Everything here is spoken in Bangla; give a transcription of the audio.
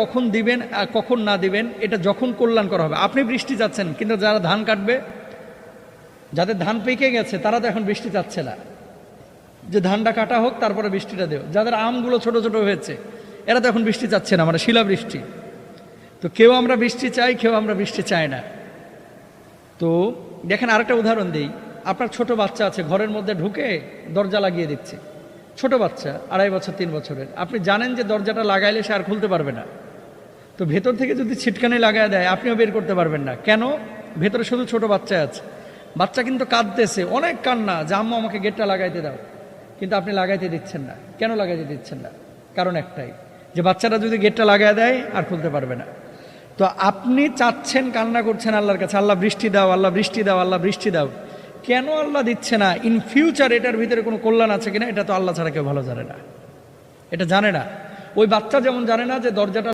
কখন দিবেন কখন না দিবেন, এটা যখন কল্যাণ করা হবে। আপনি বৃষ্টি চাচ্ছেন কিন্তু যারা ধান কাটবে, যাদের ধান পেকে গেছে, তারা তো এখন বৃষ্টি চাচ্ছে না। যে ধানটা কাটা হোক, তারপরে বৃষ্টিটা দেও। যাদের আমগুলো ছোট ছোট হয়েছে, এরা তো এখন বৃষ্টি চাচ্ছে না মানে শিলা বৃষ্টি তো কেউ আমরা বৃষ্টি চাই, কেউ আমরা বৃষ্টি চাই না। তো দেখেন আরেকটা উদাহরণ দিই। আপনার ছোট বাচ্চা আছে, ঘরের মধ্যে ঢুকে দরজা লাগিয়ে দিচ্ছে। ছোট বাচ্চা, আড়াই বছর, তিন বছরের। আপনি জানেন যে দরজাটা লাগাইলে সে আর খুলতে পারবে না। তো ভেতর থেকে যদি ছিটকানি লাগায় দেয়, আপনিও বের করতে পারবেন না। কেন? ভেতরে শুধু ছোট বাচ্চা আছে। বাচ্চা কিন্তু কাঁদতেছে, অনেক কান্না যে, আম্মু, আমাকে গেটটা লাগাইতে দাও। কিন্তু আপনি লাগাইতে দিচ্ছেন না। কেন লাগাইতে দিচ্ছেন না? কারণ একটাই, যে বাচ্চাটা যদি গেটটা লাগায় দেয়, আর খুলতে পারবে না। তো আপনি চাচ্ছেন, কান্না করছেন আল্লাহর কাছে, আল্লাহ বৃষ্টি দাও, আল্লাহ বৃষ্টি দাও, আল্লাহ বৃষ্টি দাও। কেন আল্লাহ দিচ্ছে না? ইন ফিউচার এটার ভিতরে কোনো কল্যাণ আছে কিনা? এটা তো আল্লাহ ছাড়া কেউ ভালো জানে না। এটা জানে না। ওই বাচ্চা যেমন জানে না যে দরজাটা